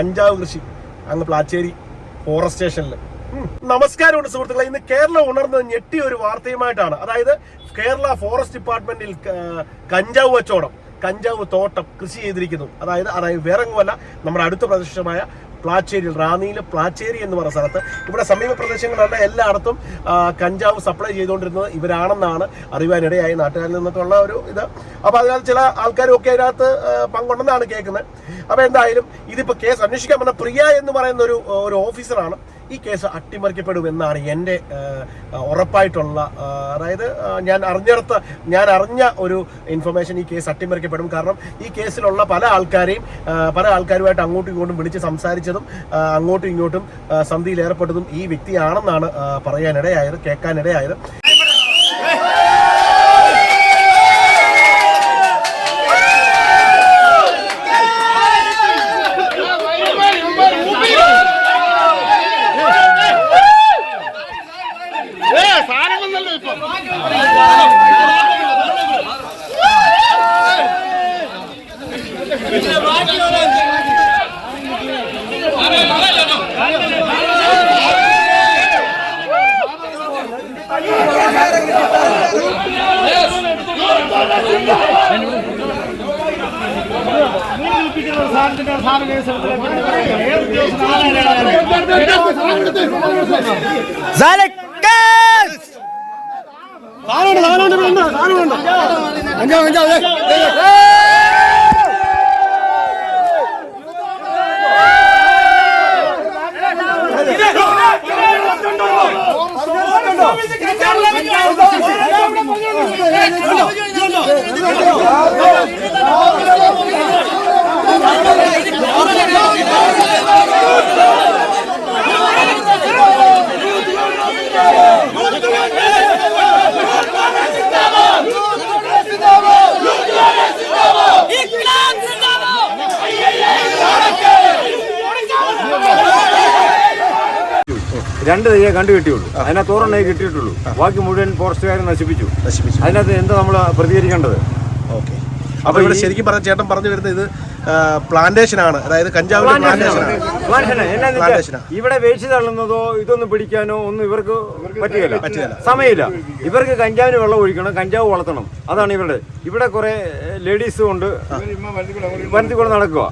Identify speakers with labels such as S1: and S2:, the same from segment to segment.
S1: കഞ്ചാവ് കൃഷി അങ്ങ് പ്ലാച്ചേരി ഫോറസ്റ്റ് സ്റ്റേഷനിൽ നമസ്കാരമുണ്ട് സുഹൃത്തുക്കളെ. ഇന്ന് കേരളം ഉണർന്നത് ഞെട്ടിയ ഒരു വാർത്തയുമായിട്ടാണ്. അതായത് കേരള ഫോറസ്റ്റ് ഡിപ്പാർട്ട്മെന്റിൽ കഞ്ചാവ് കച്ചവടം കഞ്ചാവ് തോട്ടം കൃഷി ചെയ്തിരിക്കുന്നു. അതായത് അതായത് വേറെങ്ങുമല്ല നമ്മുടെ അടുത്ത പ്രദേശമായ പ്ലാച്ചേരിയിൽ റാന്നിയിൽ പ്ലാച്ചേരി എന്ന് പറയുന്ന സ്ഥലത്ത്. ഇവിടെ സമീപ പ്രദേശങ്ങളല്ല എല്ലായിടത്തും കഞ്ചാവ് സപ്ലൈ ചെയ്തുകൊണ്ടിരുന്നത് ഇവരാണെന്നാണ് അറിയുവാനിടയായി നാട്ടുകാരിൽ നിന്നൊക്കെയുള്ള ഒരു ഇത്. അപ്പോൾ അതിനകത്ത് ചില ആൾക്കാരും ഒക്കെ അതിനകത്ത് പങ്കുണ്ടെന്നാണ് കേൾക്കുന്നത്. അപ്പോൾ എന്തായാലും ഇതിപ്പോൾ കേസ് അന്വേഷിക്കാൻ പറഞ്ഞ പ്രിയ എന്ന് പറയുന്ന ഒരു ഒരു ഓഫീസറാണ് ഈ കേസ് അട്ടിമറിക്കപ്പെടും എന്നാണ് എന്റെ ഉറപ്പായിട്ടുള്ള അതായത് ഞാൻ അറിഞ്ഞെടുത്ത ഞാൻ അറിഞ്ഞ ഒരു ഇൻഫർമേഷൻ ഈ കേസ് അട്ടിമറിക്കപ്പെടും. കാരണം ഈ കേസിലുള്ള പല ആൾക്കാരെയും പല ആൾക്കാരുമായിട്ട് അങ്ങോട്ടും ഇങ്ങോട്ടും വിളിച്ച് സംസാരിച്ചതും അങ്ങോട്ടും ഇങ്ങോട്ടും സന്ധിയിൽ ഏർപ്പെട്ടതും ഈ വ്യക്തിയാണെന്നാണ് പറയാനിടയായത് കേൾക്കാനിടയായത്.
S2: Let's go. Sınavı!
S3: രണ്ട് തയ്യെ കണ്ടു കിട്ടിയുള്ളൂ അതിനകത്ത് ഒരെണ്ണേ കിട്ടിയിട്ടുള്ളൂ. ബാക്കി മുഴുവൻ ഫോറസ്റ്റുകാരെ നശിപ്പിച്ചു.
S1: നശിപ്പിച്ചു.
S3: അതിനകത്ത് എന്താ നമ്മൾ പ്രതികരിക്കേണ്ടത്?
S1: ഓക്കെ. അപ്പൊ ഇവിടെ ശരിക്കും പറഞ്ഞ ചേട്ടൻ പറഞ്ഞു വരുന്നത് ഇത് പ്ലാന്റേഷൻ ആണ്. അതായത് കഞ്ചാവ് പ്ലാന്റേഷൻ
S3: ഇവിടെ വേസ്റ്റ് തള്ളുന്നതോ ഇതൊന്നും പിടിക്കാനോ ഒന്നും ഇവർക്ക് പറ്റുകയില്ല.
S1: പറ്റുകയില്ല.
S3: സമയമില്ല. ഇവർക്ക് കഞ്ചാവിന് വെള്ളം ഒഴിക്കണം കഞ്ചാവ് വളർത്തണം. അതാണ് ഇവരുടെ. ഇവിടെ കുറെ ലേഡീസ് കൊണ്ട് വനത്തിൽ കൂടെ നടക്കുക.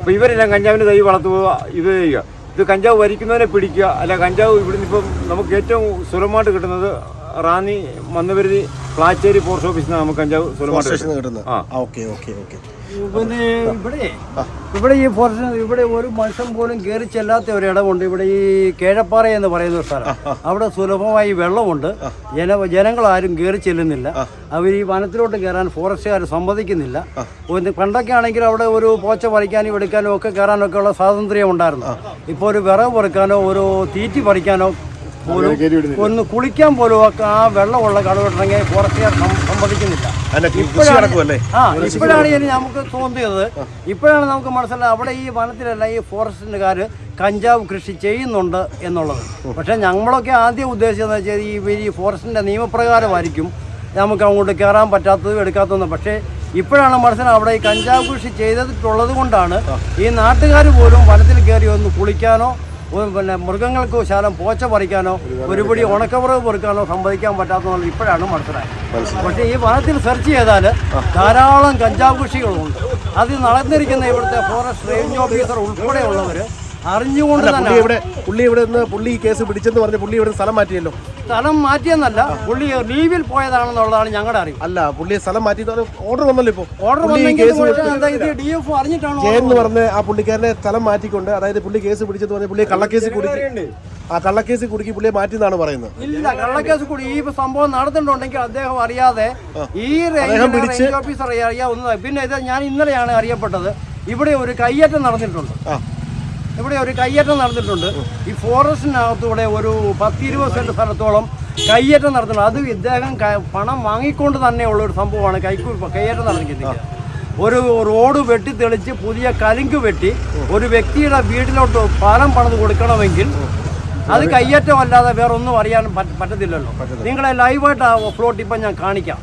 S3: അപ്പൊ ഇവരെല്ലാം കഞ്ചാവിന്റെ തൈ വളർത്തുക ഇത് ചെയ്യുക. ഇത് കഞ്ചാവ് വരിക്കുന്നവനെ പിടിക്കുക. അല്ല കഞ്ചാവ് ഇവിടുന്ന് ഇപ്പം നമുക്ക് ഏറ്റവും സുലഭമായിട്ട് കിട്ടുന്നത് റാന്നി മന്നപരിധി പ്ലാച്ചേരി പോസ്റ്റ് ഓഫീസിൽ നിന്ന് നമുക്ക് കഞ്ചാവ് സുലഭമായിട്ട്
S1: കിട്ടുന്നത്.
S3: ആ
S1: ഓക്കെ ഓക്കെ ഓക്കെ.
S4: പിന്നെ ഇവിടെ ഇവിടെ ഈ ഫോറസ്റ്റ് ഇവിടെ ഒരു മനുഷ്യൻ പോലും കയറി ചെല്ലാത്ത ഒരു ഇടമുണ്ട്. ഇവിടെ ഈ കേഴപ്പാറ എന്ന് പറയുന്ന ഒരു സ്ഥലം. അവിടെ സുലഭമായി വെള്ളമുണ്ട്. ജന ജനങ്ങളാരും കയറി ചെല്ലുന്നില്ല. അവർ ഈ വനത്തിലോട്ട് കയറാൻ ഫോറസ്റ്റുകാർ സമ്മതിക്കുന്നില്ല. പണ്ടൊക്കെ ആണെങ്കിൽ അവിടെ ഒരു പോച്ച പറിക്കാനും എടുക്കാനും ഒക്കെ കയറാനൊക്കെ ഉള്ള സ്വാതന്ത്ര്യം ഉണ്ടായിരുന്നു. ഇപ്പോൾ ഒരു വിറവ് പറിക്കാനോ ഒരു തീറ്റി പറിക്കാനോ പോലും ഒന്ന് കുളിക്കാൻ പോലും ഒക്കെ ആ വെള്ളമുള്ള കടവിട്ടിറങ്ങി ഫോറസ്റ്റുകാർ സം- സമ്മതിക്കുന്നില്ല
S1: അതിന്റെ
S4: ഇപ്പോഴാണ് ഇനി നമുക്ക് തോന്നിയത്. ഇപ്പോഴാണ് നമുക്ക് മനസ്സിലായത് അവിടെ ഈ വനത്തിലല്ല ഈ ഫോറസ്റ്റിന്റെകാർ കഞ്ചാവ് കൃഷി ചെയ്യുന്നുണ്ട് എന്നുള്ളത്. പക്ഷെ ഞങ്ങളൊക്കെ ആദ്യം ഉദ്ദേശിച്ചതെന്ന് വെച്ചാൽ ഈ ഈ ഫോറസ്റ്റിന്റെ നിയമപ്രകാരമായിരിക്കും നമുക്ക് അങ്ങോട്ട് കയറാൻ പറ്റാത്തതും എടുക്കാത്തതും. പക്ഷേ ഇപ്പോഴാണ് മനസ്സിലായത് അവിടെ ഈ കഞ്ചാവ് കൃഷി ചെയ്തിട്ടുള്ളത് കൊണ്ടാണ് ഈ നാട്ടുകാർ പോലും വനത്തിൽ കയറി ഒന്ന് കുളിക്കാനോ പിന്നെ മൃഗങ്ങൾക്ക് ശാലം പോച്ച പറിക്കാനോ ഒരുപടി ഉണക്കമുറവ് പൊറുക്കാനോ സമ്മതിക്കാൻ പറ്റാത്തതെന്നുള്ളത് ഇപ്പോഴാണ് മനസ്സിലായത്. പക്ഷേ ഈ വനത്തിൽ സെർച്ച് ചെയ്താൽ ധാരാളം കഞ്ചാവ് കൃഷികളുണ്ട്. അത് നടന്നിരിക്കുന്ന ഇവിടുത്തെ ഫോറസ്റ്റ് റേഞ്ച് ഓഫീസർ ഉൾപ്പെടെയുള്ളവർ അറിഞ്ഞുകൊണ്ട് തന്നെ
S1: ഇവിടെ പുള്ളി ഇവിടെ നിന്ന് പുള്ളി കേസ് പിടിച്ചെന്ന് പറഞ്ഞ് പുള്ളി ഇവിടെ സ്ഥലം മാറ്റിയല്ലോ?
S4: സ്ഥലം മാറ്റിയെന്നല്ല പുള്ളി ലീവിൽ പോയതാണെന്നുള്ളതാണ് ഞങ്ങളുടെ അറിവ്.
S1: അല്ല പുള്ളി സ്ഥലം മാറ്റി ഓർഡർ വന്നല്ലോ ഇപ്പൊ.
S4: ഓർഡർ ഡി എഫ് അറിഞ്ഞിട്ടാണോ
S1: എന്ന് പറഞ്ഞ ആ പുള്ളിക്കാരനെ സ്ഥലം മാറ്റിക്കൊണ്ട് അതായത് പുള്ളി കേസ് പിടിച്ചെന്ന് പറഞ്ഞ പുള്ളി കള്ളക്കേസ് കുടുക്കി. ആ കള്ളക്കേസ് കുടുക്കി പുള്ളിയെ മാറ്റി എന്നാണ് പറയുന്നത്.
S4: ഇല്ല കള്ളക്കേസ് കുടി ഈ സംഭവം നടന്നിട്ടുണ്ടെങ്കിൽ അദ്ദേഹം അറിയാതെ ഈ റേഞ്ച് ഓഫീസർ അറിയാവുന്നത് പിന്നെ ഇത് ഞാൻ ഇന്നലെയാണ് അറിയപ്പെട്ടത്. ഇവിടെ ഒരു കയ്യേറ്റം നടന്നിട്ടുണ്ട്.
S1: ആ.
S4: ഇവിടെ ഒരു കയ്യേറ്റം നടന്നിട്ടുണ്ട്. ഈ ഫോറസ്റ്റിനകത്തൂടെ ഒരു പത്തിരുപത് സെന്റ് സ്ഥലത്തോളം കയ്യേറ്റം നടത്തുന്നുണ്ട് അത് ഇദ്ദേഹം പണം വാങ്ങിക്കൊണ്ട് തന്നെയുള്ള ഒരു സംഭവമാണ് കൈക്കൂ കയ്യേറ്റം നടന്നിരിക്കുന്നത്. ഒരു റോഡ് വെട്ടി തെളിച്ച് പുതിയ കലിങ്ക് വെട്ടി ഒരു വ്യക്തിയുടെ വീട്ടിലോട്ട് പാലം പണിത് കൊടുക്കണമെങ്കിൽ അത് കയ്യേറ്റം അല്ലാതെ വേറെ ഒന്നും അറിയാൻ പറ്റ- പറ്റത്തില്ലല്ലോ. നിങ്ങളെ ലൈവായിട്ട് ആ ഫ്ലോട്ട് ഇപ്പം ഞാൻ കാണിക്കാം.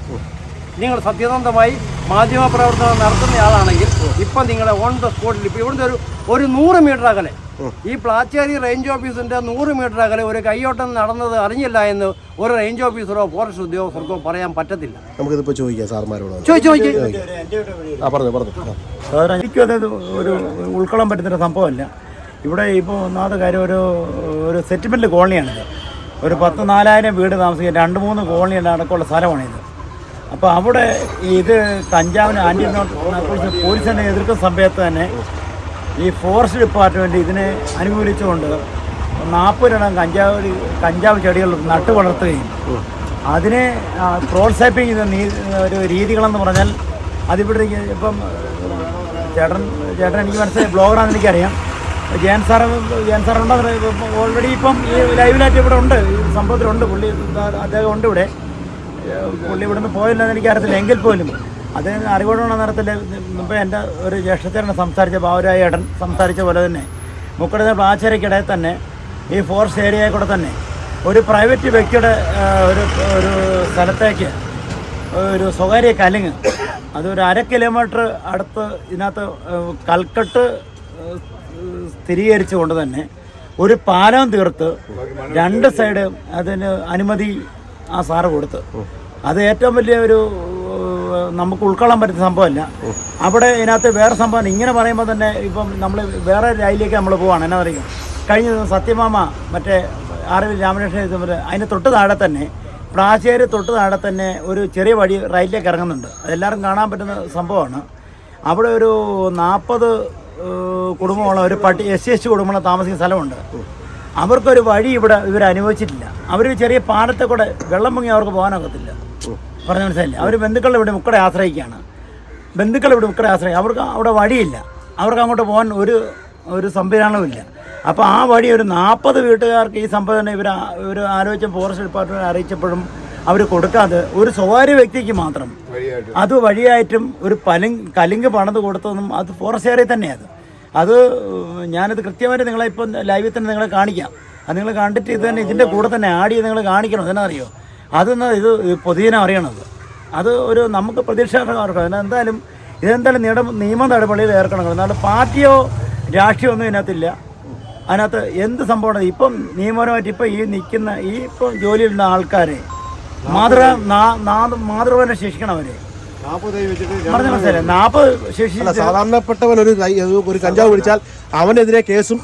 S4: നിങ്ങൾ സത്യസന്ധമായി മാധ്യമപ്രവർത്തനം നടത്തുന്നയാളാണെങ്കിൽ ഇപ്പം നിങ്ങളെ ഓൺ ദ സ്പോട്ടിൽ ഇപ്പോൾ ഇവിടുത്തെ ഒരു ഒരു നൂറ് മീറ്റർ അകലെ. ഈ പ്ലാച്ചേരി റേഞ്ച് ഓഫീസിന്റെ നൂറ് മീറ്റർ അകലെ ഒരു കൈയോട്ടം നടന്നത് അറിഞ്ഞില്ല എന്ന് ഒരു റേഞ്ച് ഓഫീസറോ ഫോറസ്റ്റ് ഉദ്യോഗസ്ഥർക്കോ പറയാൻ പറ്റത്തില്ല.
S1: നമുക്കിതിപ്പോൾ ചോദിക്കാം സാർമാരോട്.
S4: ചോദിച്ചു
S5: എനിക്കും അത് ഒരു ഉൾക്കൊള്ളാൻ പറ്റുന്നൊരു സംഭവമല്ല. ഇവിടെ ഇപ്പോൾ ഒന്നാമത്തെ കാര്യം ഒരു ഒരു സെറ്റിൽമെന്റ് കോളനിയാണിത് ഒരു പത്ത് നാലായിരം വീട് താമസിക്കാൻ രണ്ട് മൂന്ന് കോളനി അടക്കമുള്ള സ്ഥലമാണിത്. അപ്പോൾ അവിടെ ഇത് കഞ്ചാവിന് ആന്റി നാർക്കോട്ടിക്സ് പോലീസിനെ എതിർക്കുന്ന സമയത്ത് തന്നെ ഈ ഫോറസ്റ്റ് ഡിപ്പാർട്ട്മെന്റ് ഇതിനെ അനുകൂലിച്ചുകൊണ്ട് രണ്ടാം കഞ്ചാവ് കഞ്ചാവ് ചെടികൾ നട്ടു വളർത്തുകയും അതിനെ പ്രോത്സാഹിപ്പിക്കുന്ന ഒരു രീതികളെന്ന് പറഞ്ഞാൽ അതിവിടെ ഇപ്പം ചേട്ടൻ ചേട്ടൻ എനിക്ക് മനസ്സിലായി ബ്ലോഗറാണെന്ന് എനിക്കറിയാം. ജയൻ സാറ് ജയൻ സാർ ഉണ്ടോ ഓൾറെഡി ഇപ്പം ഈ ലൈവിലായിട്ട് ഇവിടെ ഉണ്ട് സംഭവത്തിലുണ്ട് പുള്ളി അദ്ദേഹം ഉണ്ട് ഇവിടെ. പുള്ളി ഇവിടുന്ന് പോയില്ലെന്ന് എനിക്കറിയത്തില്ല. എങ്കിൽ പോലും. അത് അറിവോടുള്ള നേരത്തിൽ ഇപ്പം എന്റെ ഒരു ജ്യേഷ്ഠത്തേനാണ് സംസാരിച്ച ബാബുരായ ഏട്ടൻ സംസാരിച്ച പോലെ തന്നെ. മുക്കട പ്ലാച്ചരയ്ക്കിടയിൽ തന്നെ ഈ ഫോറസ്റ്റ് ഏരിയയിൽ കൂടെ തന്നെ ഒരു പ്രൈവറ്റ് വ്യക്തിയുടെ ഒരു ഒരു സ്ഥലത്തേക്ക് ഒരു സ്വകാര്യ കലിങ് അതൊരു അര കിലോമീറ്റർ അടുത്ത് ഇതിനകത്ത് കൽക്കട്ട് സ്ഥിരീകരിച്ചുകൊണ്ട് തന്നെ ഒരു പാലം തീർത്ത് രണ്ട് സൈഡ് അതിന് അനുമതി ആ സാറ് കൊടുത്ത്. അത് ഏറ്റവും വലിയ ഒരു നമുക്ക് ഉൾക്കൊള്ളാൻ പറ്റുന്ന സംഭവമല്ല. അവിടെ ഇതിനകത്ത് വേറെ സംഭവം ഇങ്ങനെ പറയുമ്പോൾ തന്നെ ഇപ്പം നമ്മൾ വേറെ രാജിലേക്ക് നമ്മൾ പോവാണ്. എന്നാ പറയുക? കഴിഞ്ഞ ദിവസം സത്യമാമ മറ്റേ ആറവിൽ രാമകൃഷ്ണൻ അതിന്റെ തൊട്ട് താഴെ തന്നെ പ്രാചേര് തൊട്ട് താഴെ തന്നെ ഒരു ചെറിയ വഴി റൈലിലേക്ക് ഇറങ്ങുന്നുണ്ട്. അതെല്ലാവരും കാണാൻ പറ്റുന്ന സംഭവമാണ്. അവിടെ ഒരു നാൽപ്പത് കുടുംബമുള്ള ഒരു പട്ടി എസ് സി എസ് കുടുംബമുള്ള താമസിക്കുന്ന സ്ഥലമുണ്ട്. അവർക്കൊരു വഴി ഇവിടെ ഇവർ അനുവദിച്ചിട്ടില്ല അവർ ചെറിയ പാടത്തെ കൂടെ വെള്ളം പൊങ്ങി അവർക്ക് പോകാനൊക്കത്തില്ല. പറഞ്ഞ മനസ്സിലായില്ലേ? അവർ ബന്ധുക്കളുടെ ഇവിടെ മുക്കടെ ആശ്രയിക്കുകയാണ്. ബന്ധുക്കൾ ഇവിടെ മുക്കടെ ആശ്രയിക്കുക അവർക്ക് അവിടെ വഴിയില്ല. അവർക്ക് അങ്ങോട്ട് പോകാൻ ഒരു ഒരു സംവിധാനവുമില്ല അപ്പോൾ ആ വഴി ഒരു നാൽപ്പത് വീട്ടുകാർക്ക് ഈ സംഭവം ഇവർ ഇവർ ആലോചിച്ച ഫോറസ്റ്റ് ഡിപ്പാർട്ട്മെന്റ് അറിയിച്ചപ്പോഴും അവർ കൊടുക്കാതെ ഒരു സ്വകാര്യ വ്യക്തിക്ക് മാത്രം അത് വഴിയായിട്ടും ഒരു പലിങ് കലിങ്ക് പണത് കൊടുത്തതും അത് ഫോറസ്റ്റ് ഏരിയ തന്നെയാണ് അത്. ഞാനത് കൃത്യമായിട്ട് നിങ്ങളെ ഇപ്പം ലൈവിൽ തന്നെ നിങ്ങളെ കാണിക്കാം. അത് നിങ്ങൾ കണ്ടിട്ട് ഇത് തന്നെ ഇതിന്റെ കൂടെ തന്നെ ആഡ് ചെയ്ത് നിങ്ങൾ കാണിക്കണം. എന്നാ അറിയോ? അതെന്നാ ഇത് പൊതുജനം അറിയണത്? അത് ഒരു നമുക്ക് പ്രതീക്ഷ എന്തായാലും ഇതെന്തായാലും നിയമ നിയമ നടപടിയിൽ ഏർക്കണം. എന്നാലും പാർട്ടിയോ രാഷ്ട്രീയമോ ഒന്നും ഇതിനകത്തില്ല. അതിനകത്ത് എന്ത് സംഭവമാണ്? ഇപ്പം നിയമപരമായിട്ട് ഇപ്പം ഈ നിൽക്കുന്ന ഈ ഇപ്പം ജോലിയിലുള്ള ആൾക്കാരെ മാതൃ മാതൃകനെ ശിക്ഷിക്കണം അവരെ
S1: സാധാരണപ്പെട്ടവൻ ഒരു ഒരു കഞ്ചാവ് പിടിച്ചാൽ അവനെതിരെ കേസും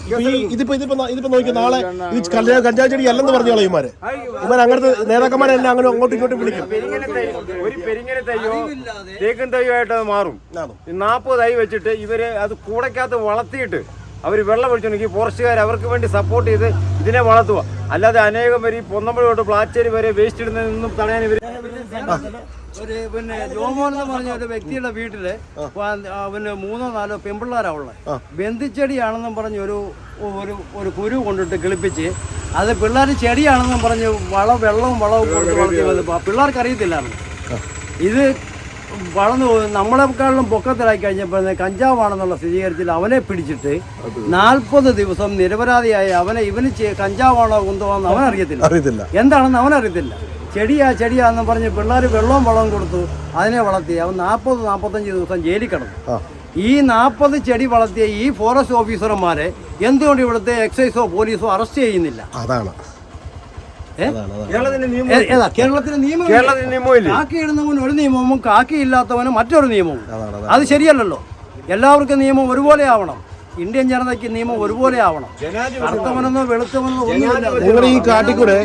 S1: ഇതിപ്പോ ഇതിപ്പോ ഇതിപ്പോ നോക്കി നാളെ ഈ കഞ്ചാവ് കഞ്ചാവ് ചെടി അല്ലെന്ന് പറഞ്ഞു ഇമാര് ഇവർ അങ്ങനത്തെ നേതാക്കന്മാരെ എല്ലാം അങ്ങനെ അങ്ങോട്ടും ഇങ്ങോട്ടും വിളിക്കും.
S3: ഒരു പെരിങ്ങന തൈയോ തേക്കും തൈയോ ആയിട്ട് അത് മാറും നാപ്പത് തൈ വെച്ചിട്ട് ഇവർ അത് കൂടക്കകത്ത് വളർത്തിയിട്ട് അവർ വെള്ളം ഒഴിച്ചുണ്ടെങ്കിൽ ഫോറസ്റ്റുകാർ അവർക്ക് വേണ്ടി സപ്പോർട്ട് ചെയ്ത് ഇതിനെ വളർത്തുക. അല്ലാതെ അനേകം പേര് ഈ പൊന്നമ്പഴ തൊട്ട് പ്ലാച്ചേരി വരെ വേസ്റ്റ് ഇടുന്നതിൽ നിന്നും തടയാൻ ഇവർ
S4: ഒരു പിന്നെ ജോമോൻ എന്ന് പറഞ്ഞ ഒരു വ്യക്തിയുടെ വീട്ടിൽ പിന്നെ മൂന്നോ നാലോ പെമ്പിള്ളാരാ ഉള്ളത് ബന്ധിച്ചെടിയാണെന്നും പറഞ്ഞ് ഒരു ഒരു ഒരു കുരു കൊണ്ടിട്ട് കിളിപ്പിച്ച് അത് പിള്ളേർ ചെടിയാണെന്നും പറഞ്ഞ് വളം വെള്ളവും വളവും കൊടുത്ത് വളർത്തി വന്നപ്പോൾ പിള്ളേർക്ക് അറിയത്തില്ലായിരുന്നു ഇത് വളർന്നു നമ്മളെക്കാളും പൊക്കത്തിലായി കഴിഞ്ഞപ്പോൾ കഞ്ചാവാണെന്നുള്ള സ്ഥിരീകരിച്ചിൽ അവനെ പിടിച്ചിട്ട് നാൽപ്പത് ദിവസം നിരപരാധിയായി അവനെ ഇവന് കഞ്ചാവാണോ കുന്തമാണെന്ന് അവൻ അറിയത്തില്ല.
S1: അറിയത്തില്ല.
S4: എന്താണെന്ന് അവൻ അവനറിയത്തില്ല ചെടിയാ ചെടിയാണെന്ന് പറഞ്ഞ് പിള്ളേർ വെള്ളവും വളവും കൊടുത്തു അതിനെ വളർത്തി. അവൻ നാൽപ്പത് നാൽപ്പത്തഞ്ച് ദിവസം ജയിലിൽ കിടന്നു. ഈ നാൽപ്പത് ചെടി വളർത്തിയ ഈ ഫോറസ്റ്റ് ഓഫീസർമാരെ എന്തുകൊണ്ട് ഇവിടുത്തെ എക്സൈസോ പോലീസോ അറസ്റ്റ് ചെയ്യുന്നില്ല?
S1: അതാണ്.
S4: ഏ?
S1: അതാണ് അതാണ്.
S3: കേരളത്തിന്റെ നിയമം
S4: കാക്കി ഇടുന്നവന് ഒരു നിയമവും കാക്കി ഇല്ലാത്തവന് മറ്റൊരു നിയമവും. അത് ശരിയല്ലല്ലോ. എല്ലാവർക്കും നിയമം ഒരുപോലെ ആവണം. ഇന്ത്യൻ ജനതയ്ക്ക് നിയമം ഒരുപോലെ ആവണം. കറുത്തവനെന്നോ വെളുത്തവനെന്നോ
S1: നിങ്ങൾ ഈ കാട്ടിക്കൂടെ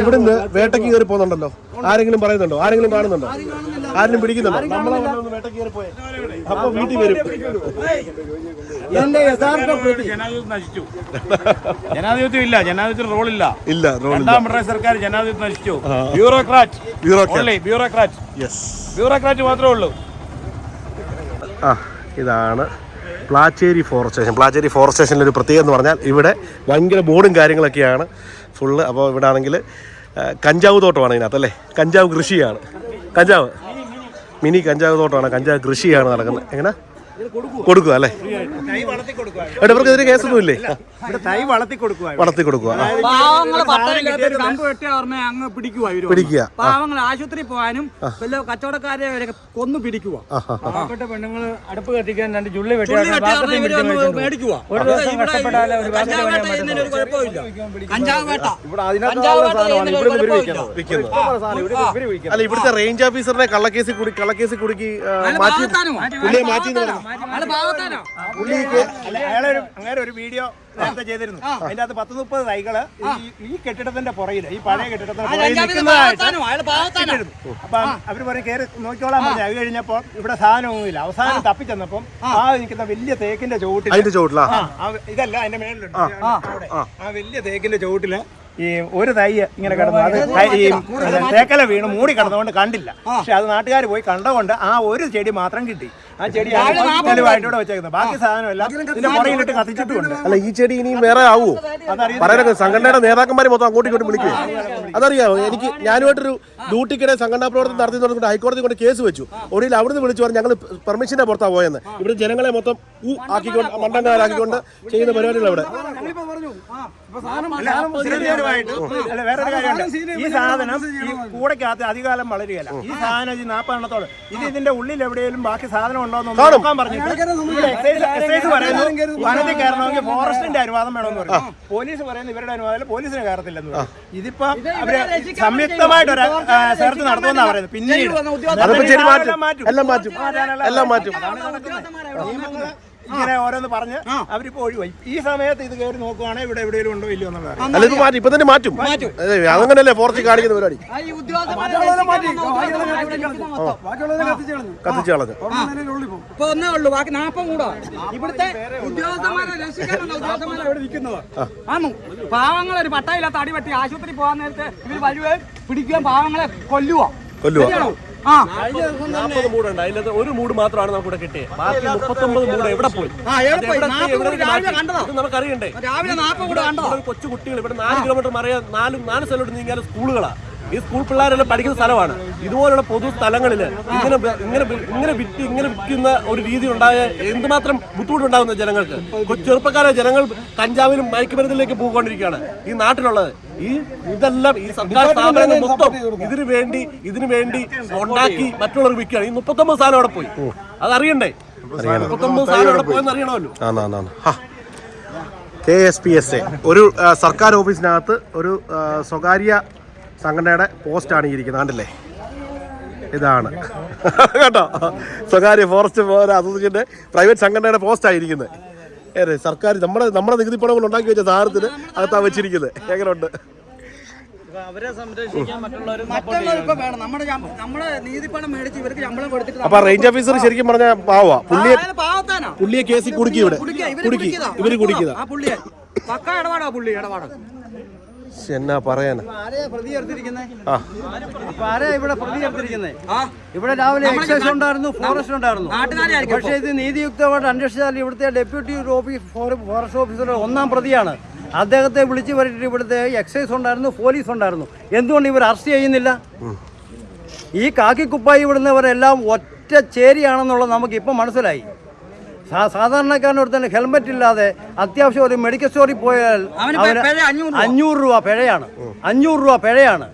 S1: ഇവിടുന്ന് വേട്ടയ്ക്ക് കയറി പോകുന്നുണ്ടല്ലോ. ആരെങ്കിലും പറയുന്നുണ്ടോ? ആരെങ്കിലും കാണുന്നുണ്ടോ? ആരെങ്കിലും പിടിക്കുന്നുണ്ടോ? നമ്മളെ വണ്ടി ഒന്ന് വേട്ടയ്ക്ക് കയറി പോയെ. അപ്പൊ വീട്ടിൽ വരും.
S4: എന്റെ യഥാർത്ഥ പ്രതി.
S6: ജനാധിപത്യം നശിച്ചു. ജനാധിപത്യം ഇല്ല ജനാധിപത്യം റോളില്ല.
S1: ഇല്ല റോൾ
S6: രണ്ടാം പിണറായി സർക്കാർ ജനാധിപത്യം നശിച്ചു. Bureaucrat. Bureaucrat. Bureaucrat.
S1: Yes
S6: bureaucrat മാത്രമേ ഉള്ളൂ.
S1: ആ ഇതാണ് Placheri forest station Placheri forest സ്റ്റേഷനിൽ ഒരു പ്രത്യേകത എന്ന് പറഞ്ഞാൽ ഇവിടെ ഭയങ്കര ബോർഡും കാര്യങ്ങളൊക്കെയാണ് ഫുള്ള് അപ്പോൾ ഇവിടെ ആണെങ്കിൽ കഞ്ചാവ് തോട്ടമാണ് ഇതിനകത്ത് അല്ലേ? കഞ്ചാവ് കൃഷിയാണ്. കഞ്ചാവ്. മിനി കഞ്ചാവ് തോട്ടമാണ്. കഞ്ചാവ് കൃഷിയാണ് നടക്കുന്നത്. എങ്ങനെ? കൊടുക്കുക അല്ലേ? എവിടെ ഇവർക്ക് ഇതിന് കേസൊന്നും ഇല്ലേ
S7: ഇവിടെ തൈ വളർത്തി കൊടുക്കുക
S1: വളർത്തി കൊടുക്കുക
S2: അങ്ങ് പിടിക്കുക
S1: പിടിക്കുക
S2: പാവങ്ങൾ ആശുപത്രി പോകാനും വല്ല കച്ചവടക്കാരെ കൊന്നു പിടിക്കുക.
S8: പാവപ്പെട്ട പെണ്ണുങ്ങൾ അടുപ്പ് കത്തിക്കാൻ രണ്ട് ജുള്ളി വെട്ടി
S2: മേടിക്കുക.
S1: അല്ല ഇവിടുത്തെ റേഞ്ച് ഓഫീസറിനെ കള്ളക്കേസിൽ കൂടി കള്ളക്കേസിൽ കുടുക്കി മാറ്റി മാറ്റി എന്ന് പറഞ്ഞു
S2: അയാൾ
S7: അല്ല അയാളെ ഒരു അങ്ങനെ ഒരു വീഡിയോ നേരത്തെ ചെയ്തിരുന്നു. അതിന്റെ അകത്ത് പത്ത് മുപ്പത് തൈകൾ ഈ- കെട്ടിടത്തിന്റെ പുറകിൽ ഈ പഴയ കെട്ടിടത്തിന്റെ പുറകിൽ നിൽക്കുന്നതായിട്ട്? അപ്പം അവർ പറയും കയറി നോക്കിക്കോളാൻ പറഞ്ഞു. അത് കഴിഞ്ഞപ്പോൾ ഇവിടെ സാധനമൊന്നുമില്ല. അവസാനം തപ്പിച്ചെന്നപ്പം ആ. നിൽക്കുന്ന വലിയ തേക്കിന്റെ ചുവട്ടിൽ ഇതല്ല അതിന്റെ മേളിലുണ്ട്. അവിടെ. ആ വലിയ തേക്കിന്റെ ചുവട്ടിൽ ഈ ഒരു തൈ ഇങ്ങനെ കിടന്നു. അത് ഈ തേക്കല വീണ് മൂടി കിടന്നുകൊണ്ട് കണ്ടില്ല. പക്ഷെ അത് നാട്ടുകാർ പോയി കണ്ടതുകൊണ്ട് ആ ഒരു ചെടി മാത്രം കിട്ടി. ആ ചെടി തെളിവായിട്ട് ഇവിടെ വെച്ചേക്കുന്നത്. ബാക്കി സാധനമെല്ലാം ഇതിന്റെ പുറകിലിട്ട് കത്തിച്ചിട്ടുണ്ട്
S1: അല്ല ഈ ചെടി ഇനി വേറെ ആവുമോ
S7: അതറിയാം
S1: പറയാനൊക്കെ സംഘടനയുടെ നേതാക്കന്മാരെ മൊത്തം അങ്ങോട്ടും ഇങ്ങോട്ടും വിളിക്കുക അതറിയാമോ എനിക്ക് ഞാനുമായിട്ടൊരു ഡ്യൂട്ടിക്കിടെ സംഘടനാ പ്രവർത്തനം നടത്തി തുടങ്ങിയിട്ട് ഹൈക്കോടതി കൊണ്ട് കേസ് വെച്ചു. ഒടുവിൽ അവിടുന്ന് വിളിച്ചു പറഞ്ഞു ഞങ്ങൾ പെർമിഷന്റെ പുറത്താണ് പോയെന്ന്. ഇവിടെ ജനങ്ങളെ മൊത്തം ഊ ആക്കിക്കൊണ്ട് മണ്ടന്മാരാക്കിക്കൊണ്ട് ചെയ്യുന്ന പരിപാടികൾ അവിടെ
S7: അല്ല വേറൊരു കാര്യമുണ്ട്. ഈ സാധനം ഈ കൂടക്കകത്ത് അധികാലം വളരുകയല്ല. ഈ സാധനം ഈ നാൽപ്പതെണ്ണത്തോട് ഇത് ഇതിന്റെ ഉള്ളിൽ എവിടെയെങ്കിലും ബാക്കി സാധനം ഉണ്ടോ എന്ന് നോക്കാൻ പറഞ്ഞു പറയുന്നു വനത്തിൽ കയറണമെങ്കിൽ ഫോറസ്റ്റിന്റെ അനുവാദം വേണമെന്ന് പറയും പോലീസ് പറയുന്നത് ഇവരുടെ അനുവാദം പോലീസിന് കയറത്തില്ലെന്ന് പറയും ഇതിപ്പോ അവർ സംയുക്തമായിട്ട് ഒരു സെർച്ച് നടത്തുമെന്നാ പറയുന്നത്. പിന്നീട്.
S1: മാറ്റും.
S7: എല്ലാം മാറ്റും.
S1: എല്ലാം മാറ്റും.
S7: നിയമങ്ങൾ ഇങ്ങനെ ഓരോന്ന് പറഞ്ഞ് അവരിപ്പോ ഒഴിവായി. ഈ സമയത്ത് ഇത് കയറി നോക്കുവാണെങ്കിൽ ഇവിടെ എവിടെയെങ്കിലും ഉണ്ടോ ഇല്ലയോ എന്നുള്ളത്
S1: അല്ല ഇത് മാറ്റി ഇപ്പൊ തന്നെ മാറ്റും. മാറ്റും. അതങ്ങനെയല്ലേ ഫോറസ്റ്റ് കാണിക്കുന്ന പരിപാടി. കത്തിച്ചു കളഞ്ഞു.
S2: ഇപ്പൊ ഒന്നേ ഉള്ളൂ. ബാക്കി നാപ്പം കൂടോ. ഇവിടുത്തെ ഉദ്യോഗസ്ഥന്മാരെ രക്ഷിക്കാൻ ഉദ്യോഗസ്ഥന്മാരെ ഇവിടെ നിൽക്കുന്നത് ആന്നു പാവങ്ങളെ ഒരു പട്ടയില്ലാത്ത അടി വെട്ടി ആശുപത്രി പോകാൻ നേരത്തെ ഇവർ വരുവേ പിടിക്കുകയും പാവങ്ങളെ കൊല്ലുവോ.
S1: കൊല്ലുക.
S9: നാൽപ്പത് മൂടുണ്ട്. അതിനകത്ത് ഒരു മൂട് മാത്രമാണ് നമുക്ക് ഇവിടെ കിട്ടിയത് ബാക്കി മുപ്പത്തൊമ്പത് മൂട് എവിടെ പോയി? നമുക്കറിയണ്ടേ?
S2: രാവിലെ
S9: കൊച്ചു കുട്ടികൾ ഇവിടെ നാല് കിലോമീറ്റർ മറിയാൻ നാല് നാല് സ്ഥലത്തോട്ട് നീങ്ങിയാൽ സ്കൂളുകളാണ് ഈ സ്കൂൾ പിള്ളേരെല്ലാം പഠിക്കുന്ന സ്ഥലമാണ്. ഇതുപോലുള്ള പൊതു സ്ഥലങ്ങളിൽ ഇങ്ങനെ ഇങ്ങനെ ഇങ്ങനെ വിറ്റ് ഇങ്ങനെ വിൽക്കുന്ന ഒരു രീതി ഉണ്ടായ എന്തുമാത്രം ബുദ്ധിമുട്ടുണ്ടാകുന്ന ജനങ്ങൾക്ക്? ചെറുപ്പക്കാരെ ജനങ്ങൾ കഞ്ചാവിലും മയക്കുമരുന്നിലേക്ക് പോയിക്കൊണ്ടിരിക്കുകയാണ്. ഈ നാട്ടിലുള്ളത്. ഈ ഇതെല്ലാം ഈ സർക്കാർ സ്ഥാപനങ്ങൾ മൊത്തം ഇതിനു വേണ്ടി ഇതിനു വേണ്ടി ഉണ്ടാക്കി മറ്റുള്ളവർ വിൽക്കുകയാണ്. ഈ മുപ്പത്തൊമ്പത് സാധനം അവിടെ പോയി. അതറിയണ്ടേ? മുപ്പത്തൊമ്പത് സാധനം അവിടെ പോയെന്ന് അറിയണമല്ലോ.
S1: K S P S A. ഒരു സർക്കാർ ഓഫീസിനകത്ത് ഒരു സ്വകാര്യ സംഘടനയുടെ പോസ്റ്റാണ് ഈ ഇരിക്കുന്നത്. കണ്ടില്ലേ? ഇതാണ്. കേട്ടോ? സ്വകാര്യ ഫോറസ്റ്റ് അസോസിയേഷന്റെ പ്രൈവറ്റ് സംഘടനയുടെ പോസ്റ്റായിരിക്കുന്നത് ഏറെ സർക്കാർ നമ്മുടെ നമ്മുടെ നികുതി പണം കൊണ്ട് ഉണ്ടാക്കി വെച്ച സാധനത്തിന് അകത്താണ് വെച്ചിരിക്കുന്നത്. എങ്ങനെയുണ്ട്? അപ്പൊ റേഞ്ച് ഓഫീസർ ശരിക്കും പറഞ്ഞ പാവാ. പുള്ളിയെ പുള്ളിയെ കേസിൽ കുടുക്കി ഇവിടെ. കുടുക്കി. ഇവർ കുടിക്കുക
S2: ആ പുള്ളിയെ. പക്ക ഇടപാടാ പുള്ളി ഇടപാട്.
S1: എന്നാ പറയാനാ? ആ.
S4: ഇവിടെ പ്രതി ചേർത്തിരിക്കുന്നത് ഇവിടെ രാവിലെ എക്സൈസ് ഉണ്ടായിരുന്നു ഫോറസ്റ്റ് ഉണ്ടായിരുന്നു. പക്ഷേ ഇത് നീതിയുക്തമായിട്ട് അന്വേഷിച്ചാൽ ഇവിടുത്തെ ഡെപ്യൂട്ടി ഓഫീസ് ഫോറസ്റ്റ് ഓഫീസറുടെ ഒന്നാം പ്രതിയാണ്. അദ്ദേഹത്തെ വിളിച്ചു വരട്ടിട്ട് ഇവിടുത്തെ എക്സൈസ് ഉണ്ടായിരുന്നു പോലീസ് ഉണ്ടായിരുന്നു. എന്തുകൊണ്ട് ഇവർ അറസ്റ്റ് ചെയ്യുന്നില്ല? ഈ കാക്കിക്കുപ്പായി വിടുന്നവരെല്ലാം ഒറ്റ ചേരിയാണെന്നുള്ളത് നമുക്ക് ഇപ്പം മനസ്സിലായി. സാ- സാധാരണക്കാരന്റെ അടുത്ത് തന്നെ ഹെൽമെറ്റ് ഇല്ലാതെ അത്യാവശ്യം ഒരു മെഡിക്കൽ സ്റ്റോറിൽ പോയാൽ
S2: അവന്
S4: അവന്
S2: പിഴ അഞ്ഞൂറ് രൂപ.
S4: പിഴയാണ് അഞ്ഞൂറ് രൂപ പിഴയാണ്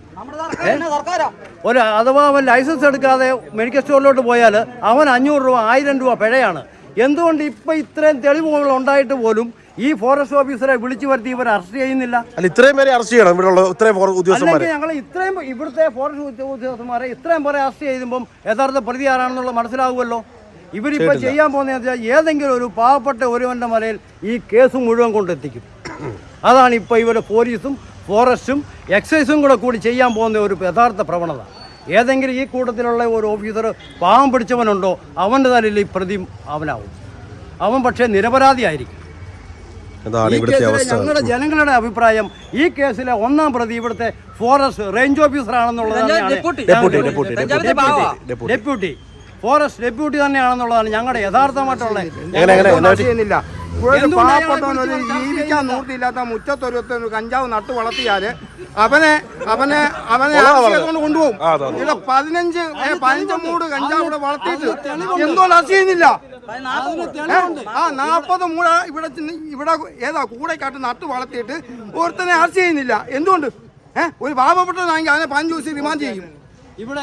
S4: ഒരു അഥവാ അവൻ ലൈസൻസ് എടുക്കാതെ മെഡിക്കൽ സ്റ്റോറിലോട്ട് പോയാൽ അവൻ അഞ്ഞൂറ് രൂപ ആയിരം രൂപ പിഴയാണ് എന്തുകൊണ്ട് ഇപ്പൊ ഇത്രയും തെളിവുകൾ ഉണ്ടായിട്ട് പോലും ഈ ഫോറസ്റ്റ് ഓഫീസറെ വിളിച്ചു വരുത്തി ഇവർ അറസ്റ്റ് ചെയ്യുന്നില്ല?
S1: അല്ല ഇത്രയും പേരെ അറസ്റ്റ് ചെയ്യണം ഇവിടെയുള്ള ഇത്രയും ഉദ്യോഗസ്ഥന്മാർ ഉദ്യോഗസ്ഥന്മാരെ.
S4: ഞങ്ങൾ ഇത്രയും ഇവിടുത്തെ ഫോറസ്റ്റ് ഉദ്യോഗസ്ഥന്മാരെ ഇത്രയും പേരെ അറസ്റ്റ് ചെയ്യുമ്പം യഥാർത്ഥ പ്രതി ആരാണെന്നുള്ളത് മനസ്സിലാകുമല്ലോ ഇവരിപ്പോൾ ചെയ്യാൻ പോകുന്ന വെച്ചാൽ ഏതെങ്കിലും ഒരു പാവപ്പെട്ട ഒരുവന്റെ മലയിൽ ഈ കേസ് മുഴുവൻ കൊണ്ടെത്തിക്കും. അതാണ് ഇപ്പോൾ ഇവരെ പോലീസും ഫോറസ്റ്റും എക്സൈസും കൂടെ കൂടി ചെയ്യാൻ പോകുന്ന ഒരു യഥാർത്ഥ പ്രവണത. ഏതെങ്കിലും ഈ കൂട്ടത്തിലുള്ള ഒരു ഓഫീസർ പാവം പിടിച്ചവനുണ്ടോ അവന്റെ തലയിൽ ഈ പ്രതി അവനാവും. അവൻ പക്ഷേ നിരപരാധിയായിരിക്കും.
S1: അതാണ് ഇവിടുത്തെ അവസ്ഥ.
S4: ഞങ്ങളുടെ ജനങ്ങളുടെ അഭിപ്രായം ഈ കേസിലെ ഒന്നാം പ്രതി ഇവിടുത്തെ ഫോറസ്റ്റ് റേഞ്ച് ഓഫീസർ ആണെന്നുള്ളതാണ്
S2: ഡെപ്യൂട്ടി.
S4: ഫോറസ്റ്റ് ഡെപ്യൂട്ടി തന്നെയാണെന്നുള്ളതാണ് ഞങ്ങളുടെ യഥാർത്ഥമായിട്ടുള്ള
S1: എങ്ങനെ എങ്ങനെ? എന്നാ
S10: ചെയ്യുന്നില്ല. ജീവിക്കാൻ? നിവൃത്തിയില്ലാത്ത മുറ്റത്തൊരുത്തൻ ഒരു കഞ്ചാവ് നട്ടു വളർത്തിയാൽ അവനെ അവനെ അവനെ. ചെയ്തുകൊണ്ട് കൊണ്ടുപോകും. ഇവിടെ പതിനഞ്ച് പതിനഞ്ച് മൂട് കഞ്ചാവ് ഇവിടെ വളർത്തിയിട്ട് എന്തോ ലസ് ചെയ്യുന്നില്ല?
S11: ആ നാൽപ്പത് മൂട ഇവിടെ ഇവിടെ ഏതാ കൂടെ കാട്ട് നട്ട് വളർത്തിയിട്ട് ഒരുത്തനെ അറസ്റ്റ് ചെയ്യുന്നില്ല. എന്തുകൊണ്ട്? ഏഹ് ഒരു പാവപ്പെട്ടതാണെങ്കിൽ അവനെ പതിനഞ്ച് ദിവസം റിമാൻഡ് ചെയ്യും.
S4: ഇവിടെ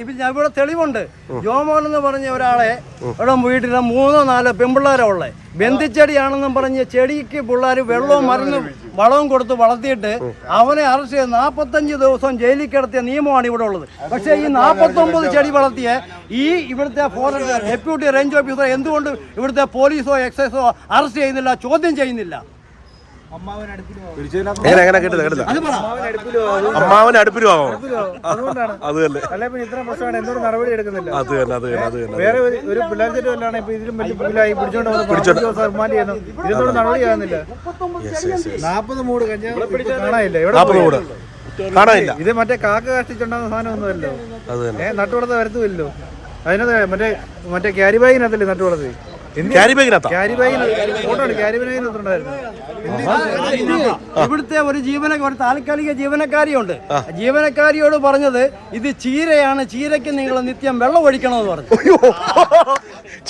S4: ഇപ്പൊ ഞാൻ ഇവിടെ തെളിവുണ്ട്. ജോമോൻ എന്ന് പറഞ്ഞ ഒരാളെ ഇവിടെ വീട്ടിലെ മൂന്നോ നാലോ പെമ്പിള്ളാരോ ഉള്ളേ. ബന്ധിച്ചെടിയാണെന്നും പറഞ്ഞ് ചെടിക്ക് പിള്ളേർ വെള്ളവും മരുന്നും വളവും കൊടുത്ത് വളർത്തിയിട്ട് അവനെ അറസ്റ്റ് ചെയ്ത് നാൽപ്പത്തഞ്ച് ദിവസം ജയിലിൽ കിടത്തിയ നിയമമാണ് ഇവിടെ ഉള്ളത്. പക്ഷേ ഈ നാൽപ്പത്തൊമ്പത് ചെടി വളർത്തിയ ഈ ഇവിടുത്തെ ഫോറസ്റ്റ് ഡെപ്യൂട്ടി റേഞ്ച് ഓഫീസർ എന്തുകൊണ്ട് ഇവിടുത്തെ പോലീസോ എക്സൈസോ അറസ്റ്റ് ചെയ്യുന്നില്ല ചോദ്യം ചെയ്യുന്നില്ല?
S1: കേട്ടില്ല കേട്ടില്ല. അമ്മാവൻ അടുപ്പിലും ആവോ
S7: അതുകൊണ്ടാണ്.
S1: അത് തന്നെ.
S7: അല്ലെ പിന്നെ ഇത്ര പ്രശ്നമാണ്. നടപടി എടുക്കുന്നില്ല?
S1: അത് തന്നെ അത് തന്നെ അത് തന്നെ.
S7: വേറെ ഒരു ഒരു പിള്ളേർ ചെടി വല്ലാണ് ഇപ്പൊ ഇതിലും വലിയ പുല്ലായി പിടിച്ചോണ്ട് വന്ന് പതിനഞ്ച് ദിവസം റിമാൻഡ് ചെയ്യുന്നു. ഇതിനോട് നടപടി ആകുന്നില്ല? നാപ്പത് മൂട് കഞ്ചാവ് കാണാനില്ല.
S1: കാണാനില്ല.
S7: ഇത് മറ്റേ കാക്ക കാഷ്ടിച്ചുണ്ടാകുന്ന സാധനം ഒന്നുമല്ലോ ഏഹ് നട്ടുവളർത്ത വരത്തുമില്ലോ. അതിനകത്ത് മറ്റേ മറ്റേ ക്യാരി ബാഗിനകത്തല്ലേ നട്ടുവളർത്തി
S1: ക്യാരി ബാഗിനകത്താ
S7: ക്യാരി ബാഗിന് ഫോട്ടോ ഉണ്ട് ക്യാരി ബാഗിനകത്തുണ്ടായിരുന്നു
S4: ഇവിടുത്തെ ഒരു ജീവന ഒരു താൽക്കാലിക ജീവനക്കാരിയുണ്ട്. ജീവനക്കാരിയോട് പറഞ്ഞത് ഇത് ചീരയാണ്. ചീരയ്ക്ക് നിങ്ങൾ നിത്യം വെള്ളം ഒഴിക്കണമെന്ന് പറഞ്ഞു.
S1: അയ്യോ.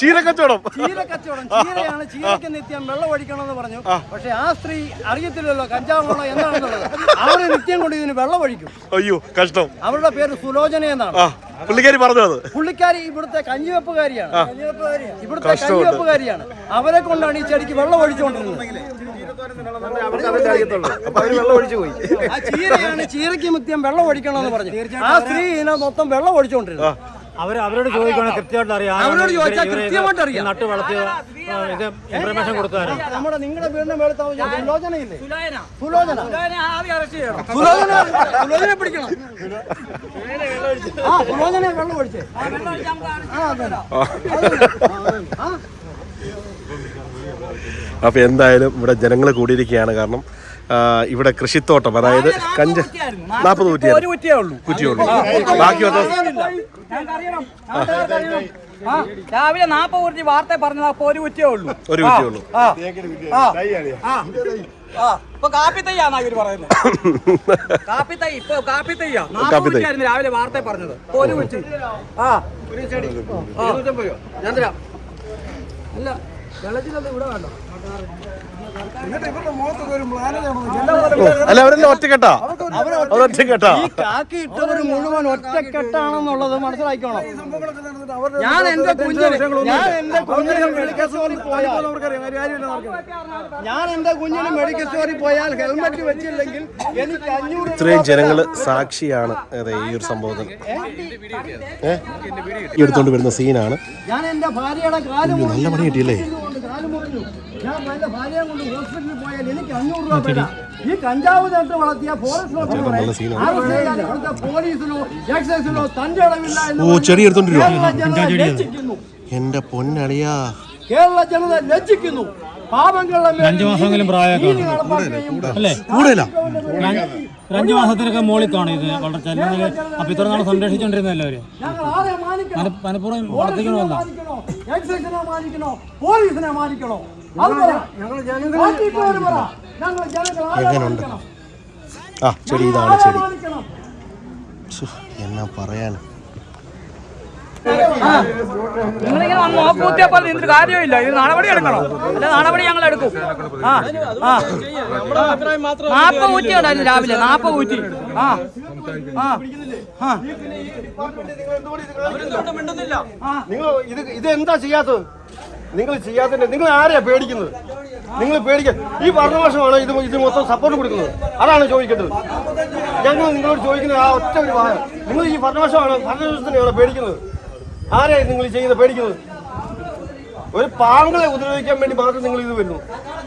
S1: ചീരക്കച്ചവടം
S4: ചീര കച്ചവടം. ചീരയാണ്. ചീരയ്ക്ക് നിത്യം വെള്ളം ഒഴിക്കണമെന്ന് പറഞ്ഞു. പക്ഷെ ആ സ്ത്രീ അറിയത്തില്ലല്ലോ കഞ്ചാവ് വെള്ളം എന്താണെന്നുള്ളത്. അവർ നിത്യം കൊണ്ട് ഇതിന് വെള്ളം ഒഴിക്കും.
S1: അയ്യോ കഷ്ടം.
S4: അവരുടെ പേര് സുലോചന എന്നാണ്.
S1: പുള്ളിക്കാരി പറഞ്ഞു അത്
S4: പുള്ളിക്കാരി ഇവിടുത്തെ കഞ്ഞിവെപ്പുകാരിയാണ്. ഇവിടുത്തെ. കഞ്ഞിവെപ്പുകാരിയാണ്. അവരെ കൊണ്ടാണ് ഈ ചെടിക്ക് വെള്ളം ഒഴിച്ചുകൊണ്ടിരുന്നത്. ചീരയാണ് ചീരയ്ക്ക് മുത്യം വെള്ളം ഒഴിക്കണമെന്ന് പറഞ്ഞു. ആ സ്ത്രീ ഇതിനെ മൊത്തം വെള്ളം ഒഴിച്ചുകൊണ്ടിരുന്നു.
S6: അവർ അവരോട് ചോദിക്കുകയാണെങ്കിൽ കൃത്യമായിട്ട് അറിയാം.
S4: അവരോട് ചോദിച്ചാൽ കൃത്യമായിട്ട് അറിയാം.
S6: നട്ട് വളർത്തിയ ഇത് ഇൻഫർമേഷൻ കൊടുത്താലും
S4: നമ്മുടെ നിങ്ങളുടെ വീടിന്റെ മേളിൽ സുലോചനയില്ലേ?
S2: സുലായന.
S4: സുലോചന. സുലോചന പിടിക്കണം. ആ സുലോചനെ വെള്ളം ഒഴിച്ചേ.
S1: അപ്പൊ എന്തായാലും ഇവിടെ ജനങ്ങൾ കൂടിയിരിക്കുകയാണ് കാരണം ഇവിടെ കൃഷിത്തോട്ടം അതായത് കഞ്ച നാൽപ്പത്
S2: ഒരു
S1: ഉള്ളൂ
S2: കുറ്റിയേ ഉള്ളൂ
S1: കുറ്റിയുള്ളൂ. ബാക്കി
S2: രാവിലെ നാപ്പത് കുറിച്ച് വാർത്ത പറഞ്ഞത് അപ്പൊ ഒരു കുറ്റിയേ ഉള്ളൂ.
S1: ഒരു
S2: കുറ്റിയേ ഉള്ളൂ. ഇപ്പൊ കാപ്പി തയ്യാന്നാ ഇവർ പറയുന്നത് കാപ്പി തൈ ഇപ്പൊ കാപ്പി തയ്യാ നാപ്പത്. കുറ്റിയായിരുന്നു രാവിലെ വാർത്ത പറഞ്ഞത്. ഒരു കുറ്റി. ആ.
S4: ഞാൻ തരാം. അല്ല വെള്ളത്തിലത് ഇവിടെ വേണ്ട.
S1: അല്ല അവരെല്ലാം ഒറ്റക്കെട്ടാ? അവരൊറ്റക്കെട്ടാ
S4: ഈ കാക്കി ഇട്ടവർ മുഴുവൻ ഒറ്റക്കെട്ടാണെന്നുള്ളത് മനസ്സിലാക്കണം ഞാൻ എന്റെ കുഞ്ഞിന് ഞാൻ എന്റെ കുഞ്ഞിന് മെഡിക്കൽ സ്റ്റോറിൽ പോയാൽ ഞാൻ എന്റെ കുഞ്ഞിനെ മെഡിക്കൽ സ്റ്റോറിൽ പോയാൽ ഹെൽമെറ്റ് വെച്ചില്ലെങ്കിൽ എനിക്ക് അഞ്ഞൂറ്
S1: ഇത്രയും ജനങ്ങൾ സാക്ഷിയാണ് അതെ ഈ ഒരു സംഭവത്തിൽ. എടുത്തോണ്ട് വരുന്ന സീനാണ്
S4: ഞാൻ എന്റെ ഭാര്യയുടെ കാലം
S1: നല്ല പണി കിട്ടിയല്ലേ?
S4: കൊണ്ട് കാൽ മുറിഞ്ഞു. ഞാൻ എന്റെ ഭാര്യയെ കൊണ്ട് ഹോസ്പിറ്റലിൽ പോയാൽ എനിക്ക് അഞ്ഞൂറ് രൂപ ഈ കഞ്ചാവ് നട്ട് വളർത്തിയ ഫോറസ്റ്റ് തന്റെ എന്ന്
S1: വരുവാ
S4: കേരള ജനത ലജ്ജിക്കുന്നു.
S1: എന്റെ പൊന്നളിയാ.
S4: കേരള ജനത ലജ്ജിക്കുന്നു.
S6: അഞ്ച്
S4: നീതി നടപ്പാക്കുകയും
S1: കൂടുതല
S6: ഒരു അഞ്ച് മാസത്തിനൊക്കെ മുകളിൽ കാണും ഇത് വളർച്ച ചെല്ലുന്നത് അപ്പൊ ഇത്ര നാൾ സംരക്ഷിച്ചോണ്ടിരുന്നല്ലോ അവർ
S4: മനഃപൂർവം
S6: വളർത്തിക്കണമല്ല.
S4: പോലീസിനെ മാനിക്കണോ?
S1: ആ ചെടി ഇതാണ് ചെടി എന്നാ പറയാൻ
S2: നിങ്ങളിങ്ങനെ വന്ന് നോക്കൂത്തിയപ്പോൾ നിന്നിട്ട് കാര്യമില്ല ഇത് നടപടി എടുക്കണോ? അല്ല നടപടി ഞങ്ങൾ എടുക്കും. ആ ആ. നാപ്പത് ഊറ്റി ഉണ്ടായിരുന്നു രാവിലെ നാപ്പത് ഊറ്റി. ആ
S11: ഇത് ഇത് എന്താ ചെയ്യാത്തത്? നിങ്ങൾ ചെയ്യാത്തതിന്റെ നിങ്ങൾ ആരെയാ പേടിക്കുന്നത്? നിങ്ങൾ പേടിക്കുക ഈ ഭരണപക്ഷമാണ് ഇത് ഇത് മൊത്തം സപ്പോർട്ട് കൊടുക്കുന്നത്. അതാണ് ചോദിക്കേണ്ടത്. ഞങ്ങൾ നിങ്ങളോട് ചോദിക്കുന്നത് ആ ഒറ്റ ഒരു വാഹനം നിങ്ങൾ ഈ ഭരണപക്ഷമാണ് ഭരണപക്ഷത്തിനെയാണ് പേടിക്കുന്നത്. ആരെയാ നിങ്ങൾ ചെയ്യുന്നത്? പേടിക്കുന്നത് ഒരു പാവങ്ങളെ ഉപദ്രവിക്കാൻ വേണ്ടി മാത്രം നിങ്ങൾ ഇത് വരുന്നു.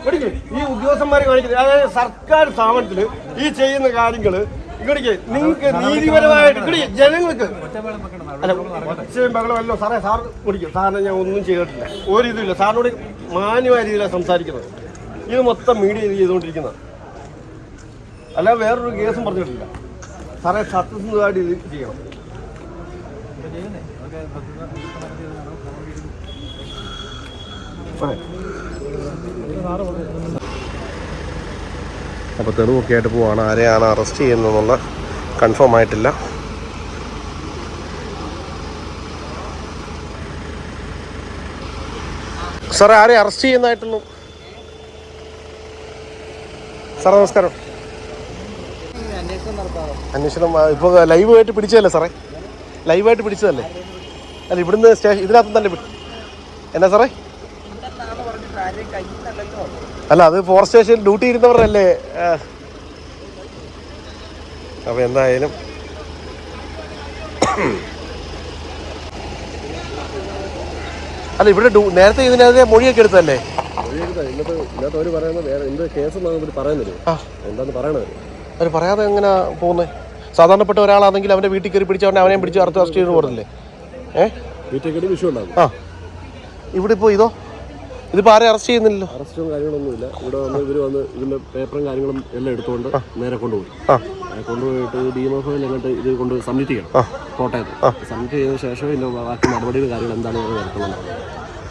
S11: പഠിക്കും ഈ ഉദ്യോഗസ്ഥന്മാരെ കാണിക്കുന്നത് അതായത് സർക്കാർ സ്ഥാപനത്തിൽ ഈ ചെയ്യുന്ന കാര്യങ്ങൾ ഇങ്ങോട്ടേക്ക് നിങ്ങൾക്ക് നീതിപരമായിട്ട് ഇങ്ങോട്ട് ജനങ്ങൾക്ക് അല്ല ഒച്ചയും ബഹളമല്ലോ സാറേ സാർ കുടിക്കും സാറിനെ ഞാൻ ഒന്നും ചെയ്തിട്ടില്ല. ഒരു ഇതുമില്ല സാറിനോട് മാന്യമായ രീതിയിലാണ് സംസാരിക്കുന്നത്. ഇത് മൊത്തം മീഡിയ ഇത് ചെയ്തുകൊണ്ടിരിക്കുന്നത്. അല്ല വേറൊരു കേസും പറഞ്ഞിട്ടില്ല. സാറേ സത്യസന്ധമായിട്ട് ഇത് ചെയ്യണം.
S1: അപ്പോൾ തെളിവൊക്കെ ആയിട്ട് പോവാണ്. ആരെയാണ് അറസ്റ്റ് ചെയ്യുന്നതെന്നുള്ള കൺഫേം ആയിട്ടില്ല. സാറേ ആരെ അറസ്റ്റ് ചെയ്യുന്നതായിട്ടുള്ളൂ? സാറേ നമസ്കാരം. അന്വേഷണം ഇപ്പോൾ ഇപ്പൊ ലൈവായിട്ട് പിടിച്ചതല്ലേ സാറേ? ലൈവായിട്ട് പിടിച്ചതല്ലേ? അല്ല ഇവിടുന്ന് സ്റ്റേഷൻ ഇതിനകത്ത് തന്നെ വിട്ടു. എന്നാ സാറേ? അല്ല അത് ഫോറസ്റ്റ് സ്റ്റേഷൻ ഡ്യൂട്ടി ഇരുന്നവരല്ലേ? അപ്പോൾ അപ്പൊ എന്തായാലും അല്ല ഇവിടെ നേരത്തെ ഇതിനെതിരെ മൊഴിയൊക്കെ എടുത്തല്ലേ
S9: അവർ
S1: അവർ പറയാതെ എങ്ങനെ പോകുന്നത് സാധാരണപ്പെട്ട ഒരാളാണെങ്കിൽ അവന്റെ വീട്ടിൽ കയറി പിടിച്ചവനെ അവനെ അവനെയും പിടിച്ച് അർത്ഥ അറസ്റ്റ് ചെയ്ത് പോകത്തില്ലേ ഏ?
S9: ഉണ്ടാകും.
S1: ആ. ഇവിടെ ഇപ്പോൾ ഇതോ? ഇതിപ്പോൾ ആരെയും അറസ്റ്റ് ചെയ്യുന്നില്ലല്ലോ.
S9: അറസ്റ്റും കാര്യങ്ങളൊന്നുമില്ല. ഇവിടെ വന്ന് ഇവർ വന്ന് ഇതിന്റെ പേപ്പറും കാര്യങ്ങളും എല്ലാം എടുത്തുകൊണ്ട് നേരെ കൊണ്ടുപോയി. കൊണ്ടുപോയിട്ട് ഡി എം എഫ് ഇത് കൊണ്ട് സബ്മിറ്റ് ചെയ്യണം കോട്ടയത്ത്. സബ്മിറ്റ് ചെയ്ത ശേഷം ഇതിന്റെ ബാക്കി നടപടികൾ കാര്യങ്ങൾ എന്താണ് ഇവർ നടത്തുന്നത്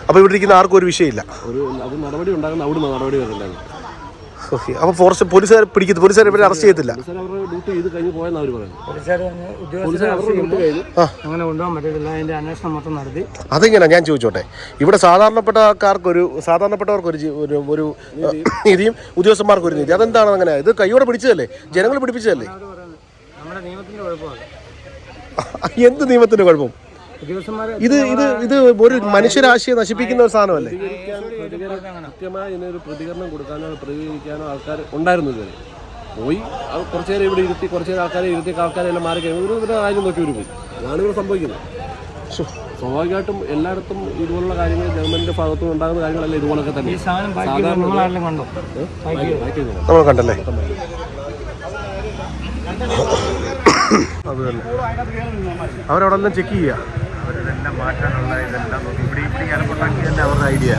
S1: അപ്പോൾ ഇവിടെ ഇരിക്കുന്ന ആർക്കും ഒരു വിഷയമില്ല.
S9: ഒരു അത് നടപടി ഉണ്ടാകുന്ന അവിടുന്ന് നടപടി വരണ്ടായിരുന്നു
S1: ഓക്കെ അപ്പോൾ ഫോറസ്റ്റ് പോലീസുകാർ പിടിക്കത്തില്ല. പോലീസുകാർ ഇവരെ അറസ്റ്റ് ചെയ്യത്തില്ല.
S2: അങ്ങനെ കൊണ്ടുപോകാൻ പറ്റത്തില്ല. അതിന്റെ അന്വേഷണം മൊത്തം നടത്തി.
S1: അതെങ്ങനെ ഞാൻ ചോദിച്ചോട്ടെ. ഇവിടെ സാധാരണപ്പെട്ട ആൾക്കാർക്ക് ഒരു സാധാരണപ്പെട്ടവർക്ക് ഒരു ഒരു നീതിയും ഉദ്യോഗസ്ഥന്മാർക്ക് ഒരു നീതി അതെന്താണ് അങ്ങനെ? ഇത് കൈയോടെ പിടിച്ചതല്ലേ? ജനങ്ങൾ പിടിപ്പിച്ചതല്ലേ?
S2: നമ്മുടെ നിയമത്തിന്റെ കുഴപ്പമാണ്
S1: എന്ത് നിയമത്തിന്റെ കുഴപ്പം? ഇത് ഇത് ഇത് ഒരു മനുഷ്യരാശിയെ നശിപ്പിക്കുന്ന ഒരു സാധനമല്ലേ
S9: കൃത്യമായ ഇതിനൊരു പ്രതികരണം കൊടുക്കാനോ പ്രതികരിക്കാനോ ആൾക്കാർ ഉണ്ടായിരുന്നു ഇതുവരെ. പോയി അത് കുറച്ച് നേരം ഇവിടെ ഇരുത്തി കുറച്ച് നേരം ആൾക്കാരെ ഇരുത്തി ആൾക്കാരെ എല്ലാം മാറി കഴിഞ്ഞു ഇവർ ഇവരുടെ കാര്യം നോക്കി ഇവർ പോയി. അതാണ് ഇവിടെ സംഭവിക്കുന്നത്. സ്വാഭാവികമായിട്ടും എല്ലായിടത്തും ഇതുപോലുള്ള കാര്യങ്ങൾ ഗവൺമെന്റിന്റെ ഭാഗത്തും ഉണ്ടാകുന്ന കാര്യങ്ങളല്ല ഇതുപോലൊക്കെ തന്നെ.
S1: നമ്മൾ കണ്ടല്ലേ? അവരവിടെ ചെക്ക് ചെയ്യുക
S7: അവരിതെല്ലാം മാറ്റാനുള്ള ഇതെല്ലാം. ഇവിടെ ഇവിടെ അലമ്പുണ്ടാക്കി തന്നെ അവരുടെ ഐഡിയ.